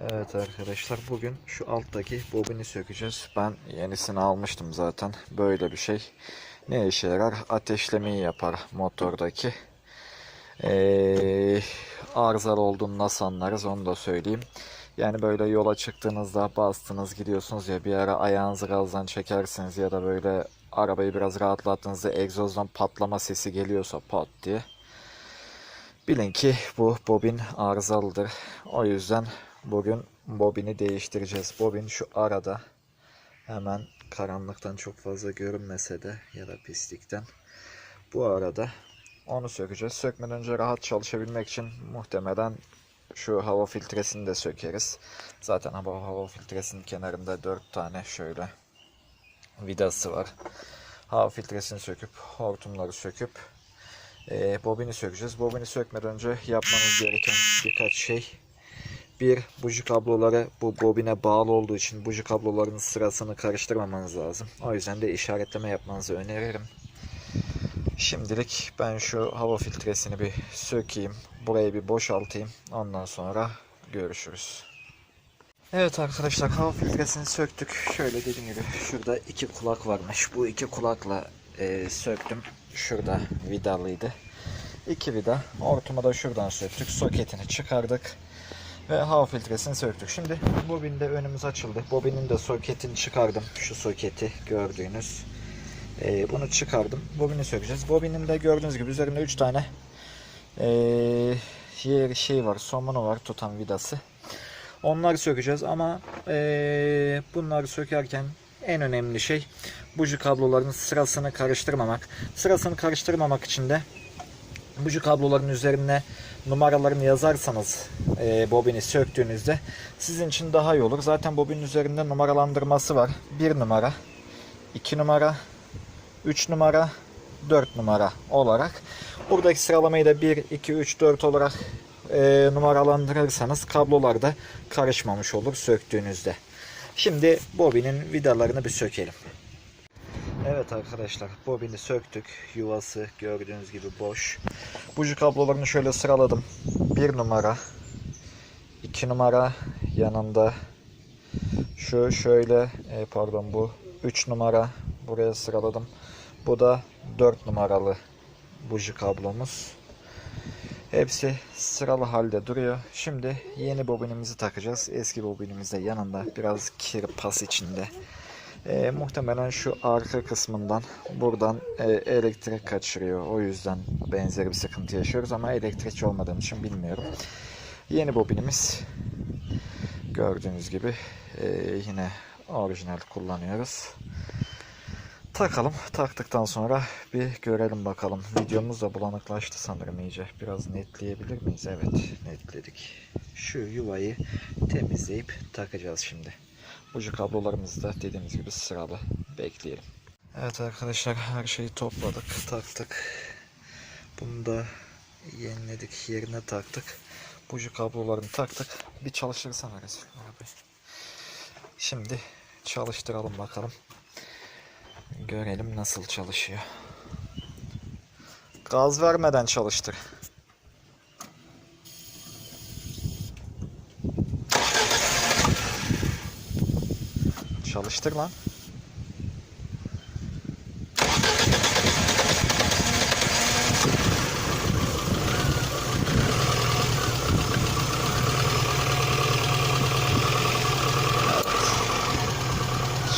Evet arkadaşlar bugün şu alttaki bobini sökeceğiz. Ben yenisini almıştım zaten. Böyle bir şey. Ne işe yarar? Ateşlemeyi yapar motordaki. Ee, arızalı olduğunu nasıl anlarız onu da söyleyeyim. Yani böyle yola çıktığınızda bastınız gidiyorsunuz ya bir ara ayağınızı gazdan çekersiniz ya da böyle arabayı biraz rahatlattığınızda egzozdan patlama sesi geliyorsa pat diye. Bilin ki bu bobin arızalıdır. O yüzden bugün bobini değiştireceğiz. Bobin şu arada hemen karanlıktan çok fazla görünmese de ya da pislikten. Bu arada onu sökeceğiz. Sökmeden önce rahat çalışabilmek için muhtemelen şu hava filtresini de sökeriz. Zaten hava, hava filtresinin kenarında 4 tane şöyle vidası var. Hava filtresini söküp hortumları söküp e, bobini sökeceğiz. Bobini sökmeden önce yapmanız gereken birkaç şey. Bir, buji kabloları bu bobine bağlı olduğu için buji kablolarının sırasını karıştırmamanız lazım. O yüzden de işaretleme yapmanızı öneririm. Şimdilik ben şu hava filtresini bir sökeyim. Burayı bir boşaltayım. Ondan sonra görüşürüz. Evet arkadaşlar hava filtresini söktük. Şöyle dediğim gibi şurada iki kulak varmış. Bu iki kulakla e, söktüm. Şurada vidalıydı. İki vida. Hortumu da şuradan söktük. Soketini çıkardık. Ve hava filtresini söktük. Şimdi bobin de önümüz açıldı. Bobinin de soketini çıkardım. Şu soketi gördüğünüz. E, bunu çıkardım. Bobini sökeceğiz. Bobinin de gördüğünüz gibi üzerinde 3 tane e, şey var. Somunu var tutan vidası. Onları sökeceğiz ama eee bunları sökerken en önemli şey buji kabloların sırasını karıştırmamak. Sırasını karıştırmamak için de buji kabloların üzerine numaralarını yazarsanız eee, bobini söktüğünüzde sizin için daha iyi olur. Zaten bobinin üzerinde numaralandırması var. 1 numara, 2 numara, 3 numara, 4 numara olarak. Buradaki sıralamayı da 1, 2, 3, 4 olarak e, numaralandırırsanız kablolar da karışmamış olur söktüğünüzde. Şimdi bobinin vidalarını bir sökelim. Evet arkadaşlar bobini söktük. Yuvası gördüğünüz gibi boş. Buji kablolarını şöyle sıraladım. 1 numara, 2 numara yanında şu şöyle e, pardon bu 3 numara buraya sıraladım. Bu da 4 numaralı buji kablomuz. Hepsi sıralı halde duruyor. Şimdi yeni bobinimizi takacağız. Eski bobinimiz de yanında. Biraz kir pas içinde. Ee, muhtemelen şu arka kısmından buradan e, elektrik kaçırıyor. O yüzden benzeri bir sıkıntı yaşıyoruz ama elektrikçi olmadığım için bilmiyorum. Yeni bobinimiz gördüğünüz gibi e, yine orijinal kullanıyoruz. Takalım. Taktıktan sonra bir görelim bakalım. Videomuz da bulanıklaştı sanırım iyice. Biraz netleyebilir miyiz? Evet netledik. Şu yuvayı temizleyip takacağız şimdi. Ucu kablolarımızı da dediğimiz gibi sıralı bekleyelim. Evet arkadaşlar her şeyi topladık, taktık. Bunu da yeniledik, yerine taktık. Buji kablolarını taktık. Bir çalıştırsana abi. Şimdi çalıştıralım bakalım. Görelim nasıl çalışıyor. Gaz vermeden çalıştır. Çalıştır lan.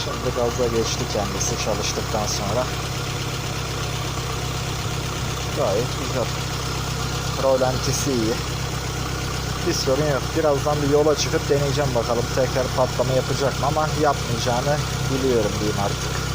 Şimdi gaza geçti kendisi çalıştıktan sonra. Gayet güzel. Rolantisi iyi. Bir sorun yok. Birazdan bir yola çıkıp deneyeceğim bakalım tekrar patlama yapacak mı ama yapmayacağını biliyorum diyeyim artık.